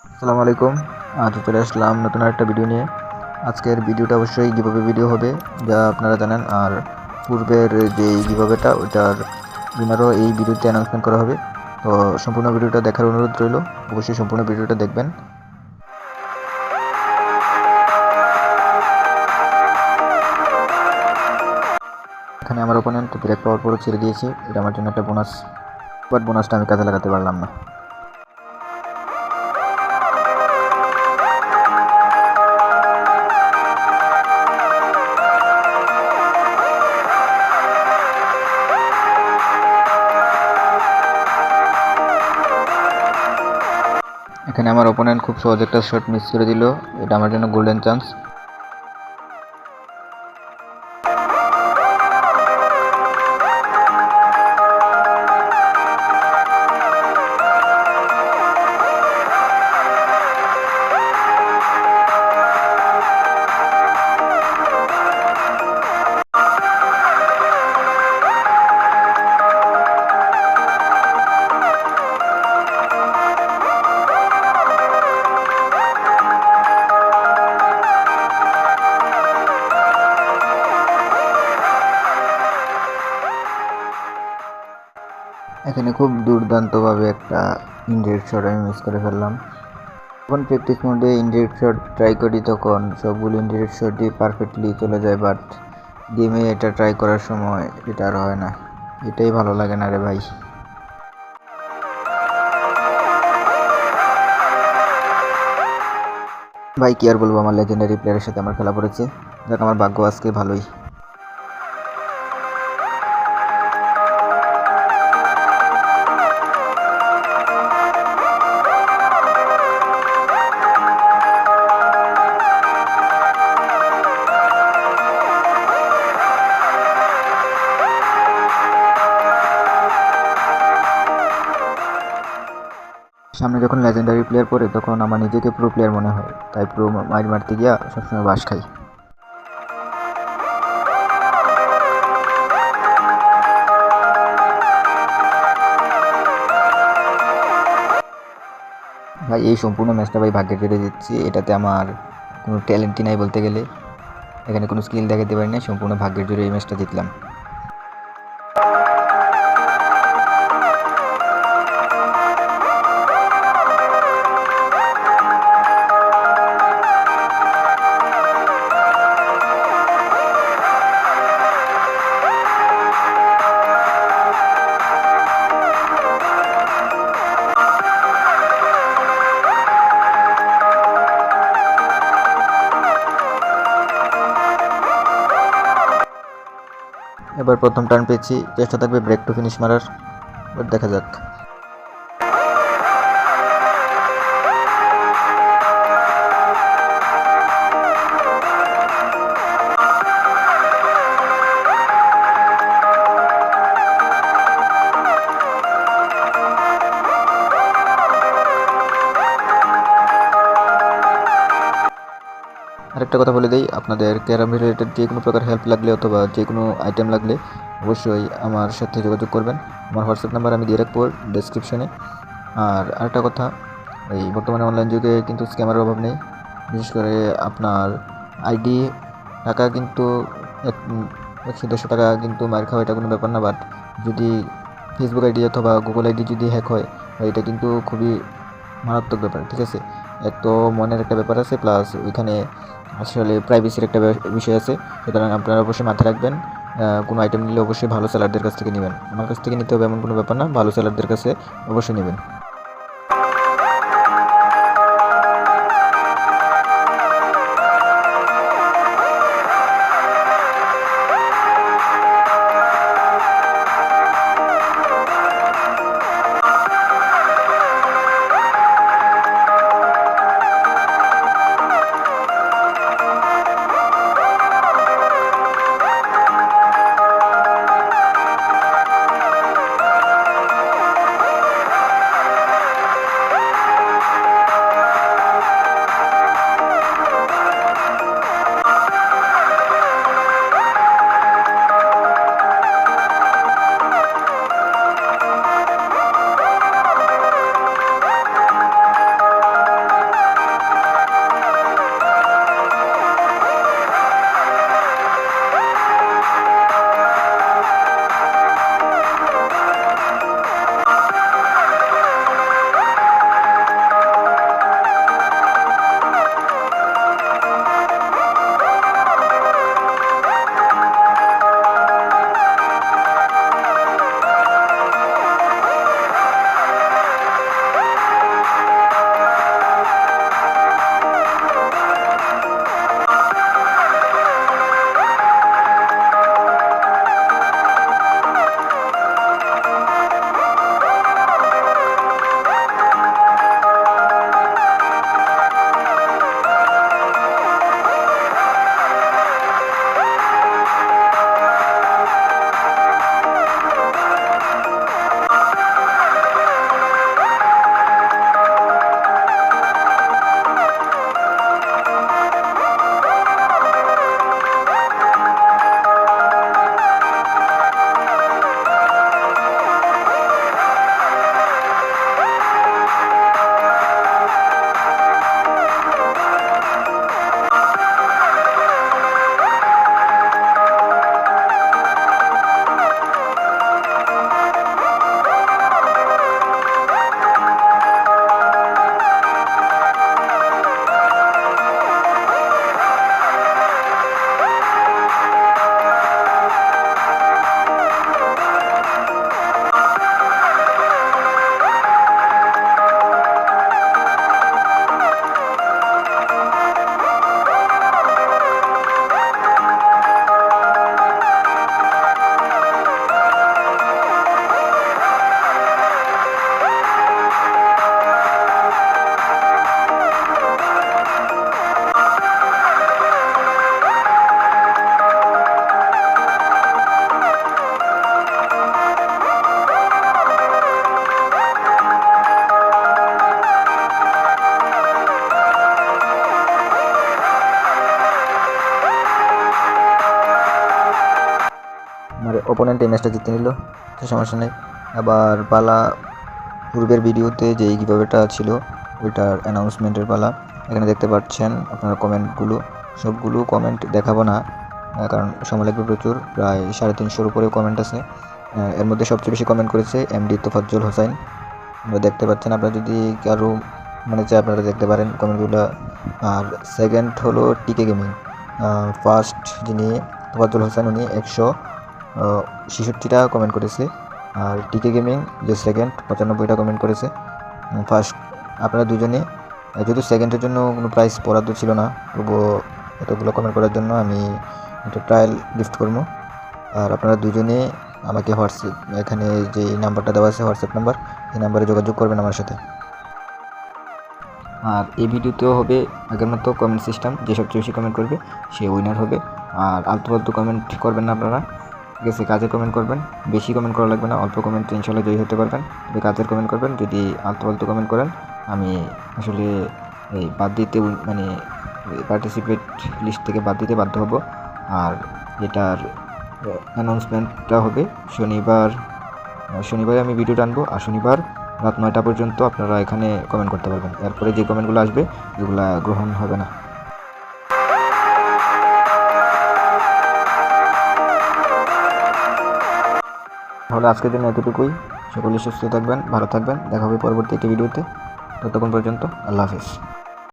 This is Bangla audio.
আসসালামু আলাইকুম। আজ চলে আসলাম নতুন একটা ভিডিও নিয়ে। আজকের ভিডিওটা অবশ্যই গিভাবে ভিডিও হবে, যা আপনারা জানেন। আর পূর্বের যে গিভাবেটা ওটার উইনারও এই ভিডিওতে অ্যানাউন্সমেন্ট করা হবে। তো সম্পূর্ণ ভিডিওটা দেখার অনুরোধ রইল। অবশ্যই সম্পূর্ণ ভিডিওটা দেখবেন। এখানে আমার ওপোনেন্ট ব্রেক পাওয়ার পরও ছেড়ে দিয়েছে। এটা আমার জন্য একটা বোনাস বাট বোনাসটা আমি কাজে লাগাতে পারলাম না। এখানে আমার ওপোনেন্ট খুব সহজ একটা শট মিস করে দিল। এটা আমার জন্য গোল্ডেন চান্স এখানে খুব দুর্দান্তভাবে একটা ইনডিরেক্ট শট আমি মিস করে ফেললাম। যখন প্র্যাকটিস মোডে ইনডিরেক্ট শট ট্রাই করি তখন সবগুলো ইনডিরেক্ট শটই পারফেক্টলি চলে যায় বাট গেমে এটা ট্রাই করার সময় এটা আর হয় না। এটাই ভালো লাগে না রে ভাই। ভাই, কি আর বলব? আমার লেজেন্ডারি প্লেয়ারের সাথে আমার খেলা পড়েছে। দেখ আমার ভাগ্য আজকে ভালোই। সামনে যখন লেজেন্ডারি প্লেয়ার পড়ে, তখন আমার নিজেকে প্রো প্লেয়ার মনে হয়। তাই প্রো মাইর মারতে গিয়া সবসময় বাস খাই। ভাই, এই সম্পূর্ণ ম্যাচটা ভাই ভাগ্যের জেরে দিচ্ছি এটাতে আমার কোনো ট্যালেন্টই নাই বলতে গেলে। এখানে কোনো স্কিল দেখাতে পারি না সম্পূর্ণ ভাগ্যের জোরে এই ম্যাচটা জিতলাম। এবার প্রথম টার্ন পেয়েছি চেষ্টা থাকবে ব্রেক টু ফিনিশ মারার এবার দেখা যাক। আরেকটা কথা বলে দিই, আপনাদের ক্যারাম রিলেটেড যে কোনো প্রকার হেল্প লাগলে অথবা যে কোনো আইটেম লাগলে অবশ্যই আমার সাথে যোগাযোগ করবেন। আমার হোয়াটসঅ্যাপ নাম্বার আমি দিয়ে রাখব ডেসক্রিপশনে আর আরেকটা কথা, এই বর্তমানে অনলাইন যুগে কিন্তু স্ক্যামের অভাব নেই। বিশেষ করে আপনার আইডি টাকা কিন্তু এক, একশো দেড়শো টাকা কিন্তু মার খাওয়া এটা কোনো ব্যাপার না। বাট যদি ফেসবুক আইডি অথবা গুগল আইডি যদি হ্যাক হয় এটা কিন্তু খুবই মারাত্মক ব্যাপার, ঠিক আছে? এক তো মনের একটা ব্যাপার আছে প্লাস ওইখানে আসলে প্রাইভেসির একটা বিষয় আছে, সুতরাং আপনারা অবশ্যই মাথায় রাখবেন কোনো আইটেম নিলে অবশ্যই ভালো সেলারদের কাছ থেকে নেবেন। আমার কাছ থেকে নিতে হবে এমন কোনো ব্যাপার না, ভালো সেলারদের কাছে অবশ্যই নেবেন। ওপোনেন্ট এই ম্যাচটা জিতে নিল, তো সমস্যা নেই। আবার পালা পূর্বের ভিডিওতে যে গিভঅ্যাওয়েটা ছিল, ওইটার অ্যানাউন্সমেন্টের পালা। এখানে দেখতে পাচ্ছেন আপনার কমেন্টগুলো সবগুলো কমেন্ট দেখাবো না কারণ সময় লাগবে প্রচুর। প্রায় সাড়ে তিনশোর উপরে কমেন্ট আছে। এর মধ্যে সবচেয়ে বেশি কমেন্ট করেছে এমডি তোফাজ্জল হোসাইন আপনারা দেখতে পাচ্ছেন, আপনারা যদি কারও মানে চাই আপনারা দেখতে পারেন কমেন্টগুলো আর সেকেন্ড হলো টিকে গেমিং ফার্স্ট যিনি তোফাজ্জল হোসেন, উনি একশো ছেষট্টিটা কমেন্ট করেছে। আর টিকে গেমিং যে সেকেন্ড পঁচানব্বইটা কমেন্ট করেছে। ফার্স্ট আপনারা দুজনে যেহেতু সেকেন্ডের জন্য কোনো প্রাইস বরাদ্দ ছিল না, তবুও এতগুলো কমেন্ট করার জন্য আমি একটা ট্রায়াল গিফট করব। আর আপনারা দুজনে আমাকে হোয়াটসঅ্যাপ এখানে যে নাম্বারটা দেওয়া আছে হোয়াটসঅ্যাপ নাম্বার এই নাম্বারে যোগাযোগ করবেন আমার সাথে। আর এই ভিডিওতেও হবে আগের মতো কমেন্ট সিস্টেম যে সবচেয়ে বেশি কমেন্ট করবে সে উইনার হবে। আর আলতু ফালতু কমেন্ট করবেন না আপনারা। আছে, কাজের কমেন্ট করবেন। বেশি কমেন্ট করা লাগবে না, অল্প কমেন্ট ইনশাল্লাহ জয়ী হতে পারবেন। তবে কাজের কমেন্ট করবেন, যদি আলতু ফালতু কমেন্ট করেন, আমি আসলে এই বাদ দিতে মানে পার্টিসিপেট লিস্ট থেকে বাদ দিতে বাধ্য হব। আর এটার অ্যানাউন্সমেন্টটা হবে, শনিবার শনিবারে আমি ভিডিও টানবো, আর শনিবার রাত নয়টা পর্যন্ত আপনারা এখানে কমেন্ট করতে পারবেন। এরপরে যে কমেন্টগুলো আসবে, এগুলা গ্রহণ হবে না। তাহলে আজকের জন্য এতটুকুই। সকলে সুস্থ থাকবেন, ভালো থাকবেন। দেখা হবে পরবর্তী একটি ভিডিওতে। ততক্ষণ পর্যন্ত আল্লাহ হাফিজ।